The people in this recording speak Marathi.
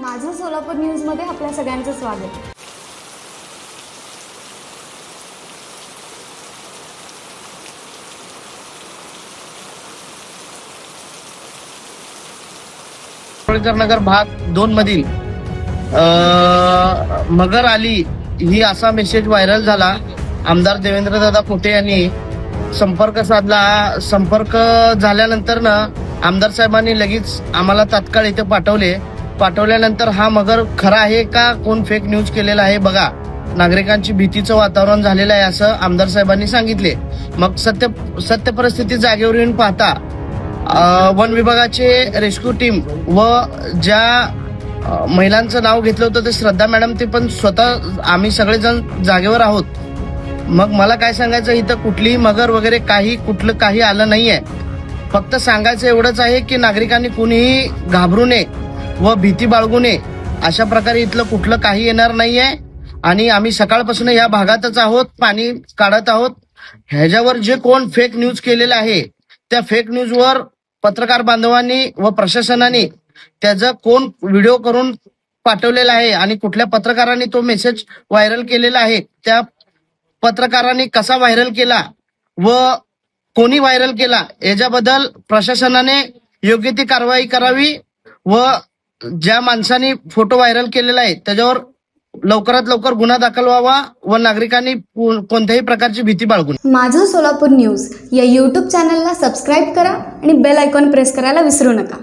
माझं सोलापूर न्यूजमध्ये आपल्या सगळ्यांचं स्वागत. नगर भाग दोन मधील मगर आली ही असा मेसेज व्हायरल झाला. आमदार देवेंद्र दादा कोटे यांनी संपर्क साधला. संपर्क झाल्यानंतर ना आमदार साहेबांनी लगेच आम्हाला तात्काळ इथे पाठवले. पाठवल्यानंतर हा मगर खरा आहे का? कोण फेक न्यूज केलेला आहे? बघा नागरिकांची भीतीचं वातावरण झालेलं आहे असं आमदार साहेबांनी सांगितले. मग सत्य सत्य परिस्थिती जागेवर येऊन पाहता वन विभागाचे रेस्क्यू टीम व ज्या महिलांचं नाव घेतलं होतं ते श्रद्धा मॅडम ते पण स्वतः आम्ही सगळेजण जागेवर आहोत. मग मला काय सांगायचं? इथं कुठलीही मगर वगैरे काही कुठलं काही आलं नाहीये. फक्त सांगायचं एवढंच आहे की नागरिकांनी कुणीही घाबरू नये. व भीती बाळगू नये. अशा प्रकारे इथलं कुठलं काही येणार नाहीये. आणि आम्ही सकाळपासून या भागातच आहोत पाणी काढत आहोत. ह्याच्यावर जे कोण फेक न्यूज केलेलं आहे त्या फेक न्यूजवर पत्रकार बांधवांनी व प्रशासनाने त्याचा कोण व्हिडिओ करून पाठवलेला आहे आणि कुठल्या पत्रकारांनी तो मेसेज व्हायरल केलेला आहे त्या पत्रकारांनी कसा व्हायरल केला व कोणी व्हायरल केला याच्याबद्दल प्रशासनाने योग्य ती कारवाई करावी व ज्या माणसाने फोटो व्हायरल केलेला आहे त्याच्यावर लवकरात लवकर गुन्हा दाखल व्हावा व नागरिकांनी कोणत्याही प्रकारची भीती बाळगून माझं सोलापूर न्यूज या यूट्यूब चॅनलला सबस्क्राईब करा आणि बेल आयकॉन प्रेस करायला विसरू नका.